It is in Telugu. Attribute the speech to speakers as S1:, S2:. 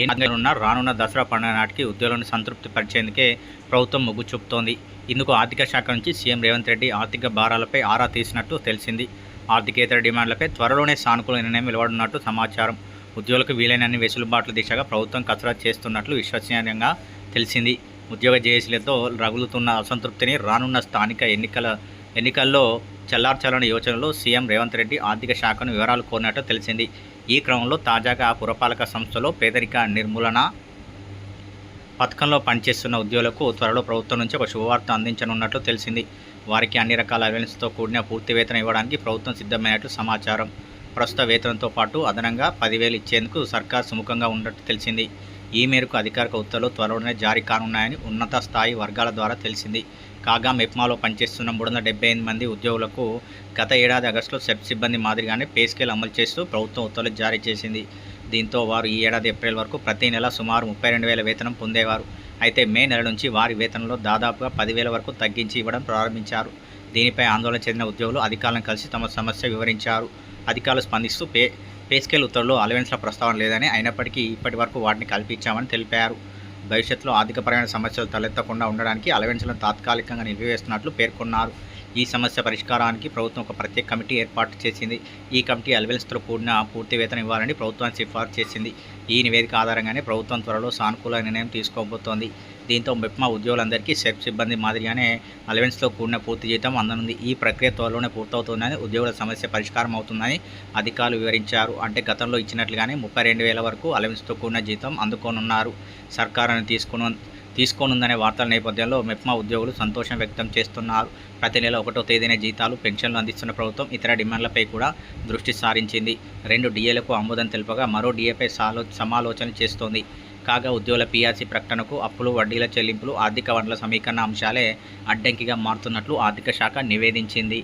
S1: ఏ ఉన్న రానున్న దసరా పండుగ నాటికి ఉద్యోగులను సంతృప్తి పరిచేందుకే ప్రభుత్వం మొగ్గు చూపుతోంది. ఇందుకు ఆర్థిక శాఖ నుంచి సీఎం రేవంత్ రెడ్డి ఆర్థిక భారాలపై ఆరా తీసినట్టు తెలిసింది. ఆర్థికేతర డిమాండ్లపై త్వరలోనే సానుకూల నిర్ణయం వెలువడున్నట్టు సమాచారం. ఉద్యోగులకు వీలైనన్ని వెసులుబాట్ల దిశగా ప్రభుత్వం కసరత్తు చేస్తున్నట్లు విశ్వసనీయంగా తెలిసింది. ఉద్యోగ జేఏసీలతో రగులుతున్న అసంతృప్తిని రానున్న స్థానిక ఎన్నికల ఎన్నికల్లో చల్లార్చాలనే యోచనలో సీఎం రేవంత్ రెడ్డి ఆర్థిక శాఖను వివరాలు కోరినట్టు తెలిసింది. ఈ క్రమంలో తాజాగా పురపాలక సంస్థలో పేదరిక నిర్మూలన పథకంలో పనిచేస్తున్న ఉద్యోగులకు త్వరలో ప్రభుత్వం నుంచి ఒక శుభవార్త అందించనున్నట్లు తెలిసింది. వారికి అన్ని రకాల అలవెన్స్తో కూడిన పూర్తి వేతనం ఇవ్వడానికి ప్రభుత్వం సిద్ధమైనట్లు సమాచారం. ప్రస్తుత వేతనంతో పాటు అదనంగా పదివేలు ఇచ్చేందుకు సర్కార్ సుముఖంగా ఉన్నట్టు తెలిసింది. ఈ మేరకు అధికారిక ఉత్తర్వులు త్వరలోనే జారీ కానున్నాయని ఉన్నత స్థాయి వర్గాల ద్వారా తెలిసింది. కాగా మెప్మాలో పనిచేస్తున్న మూడు వందల డెబ్బై ఎనిమిది మంది ఉద్యోగులకు గత ఏడాది ఆగస్టులో సెట్ సిబ్బంది మాదిరిగానే పే స్కేల్ అమలు చేస్తూ ప్రభుత్వం ఉత్తర్వులు జారీ చేసింది. దీంతో వారు ఈ ఏడాది ఏప్రిల్ వరకు ప్రతి నెల సుమారు ముప్పై రెండు వేల వేతనం పొందేవారు. అయితే మే నెల నుంచి వారి వేతనంలో దాదాపుగా పదివేల వరకు తగ్గించి ఇవ్వడం ప్రారంభించారు. దీనిపై ఆందోళన చెందిన ఉద్యోగులు అధికారులను కలిసి తమ సమస్య వివరించారు. అధికారులు స్పందిస్తూ పే పే స్కేల్ ఉత్తర్వులు అలవెన్స్ల ప్రస్తావన లేదని అయినప్పటికీ ఇప్పటి వరకు వాటిని కల్పించామని తెలిపారు. భవిష్యత్తులో ఆర్థికపరమైన సమస్యలు తలెత్తకుండా ఉండడానికి అలవెన్స్లను తాత్కాలికంగా నిలిపివేస్తున్నట్లు పేర్కొన్నారు. ఈ సమస్య పరిష్కారానికి ప్రభుత్వం ఒక ప్రత్యేక కమిటీ ఏర్పాటు చేసింది. ఈ కమిటీ అలవెన్స్తో కూడిన పూర్తి వేతనం ఇవ్వాలని ప్రభుత్వాన్ని సిఫార్సు చేసింది. ఈ నివేదిక ఆధారంగానే ప్రభుత్వం త్వరలో సానుకూల నిర్ణయం తీసుకోబోతోంది. దీంతో మెప్మా ఉద్యోగులందరికీ సెఫ్ సిబ్బంది మాదిరిగానే అలవెన్స్తో కూడిన పూర్తి జీతం అందనుంది. ఈ ప్రక్రియ త్వరలోనే పూర్తవుతుందని ఉద్యోగుల సమస్య పరిష్కారం అవుతుందని అధికారులు వివరించారు. అంటే గతంలో ఇచ్చినట్లుగానే ముప్పై రెండు వేల వరకు అలవెన్స్తో కూడిన జీతం అందుకోనున్నారు. సర్కారును తీసుకుని తీసుకోనుందనే వార్తల నేపథ్యంలో మెప్మా ఉద్యోగులు సంతోషం వ్యక్తం చేస్తున్నారు. ప్రతి నెల ఒకటో తేదీన జీతాలు పెన్షన్లు అందిస్తున్న ప్రభుత్వం ఇతర డిమాండ్లపై కూడా దృష్టి సారించింది. రెండు డిఏలకు ఆమోదం తెలుపగా మరో డిఏపై సాలో సమాలోచన చేస్తోంది. కాగా ఉద్యోగుల పీఆర్సీ ప్రకటనకు అప్పులు వడ్డీల చెల్లింపులు ఆర్థిక వనరుల సమీకరణ అంశాలే అడ్డంకిగా మారుతున్నట్లు ఆర్థిక శాఖ నివేదించింది.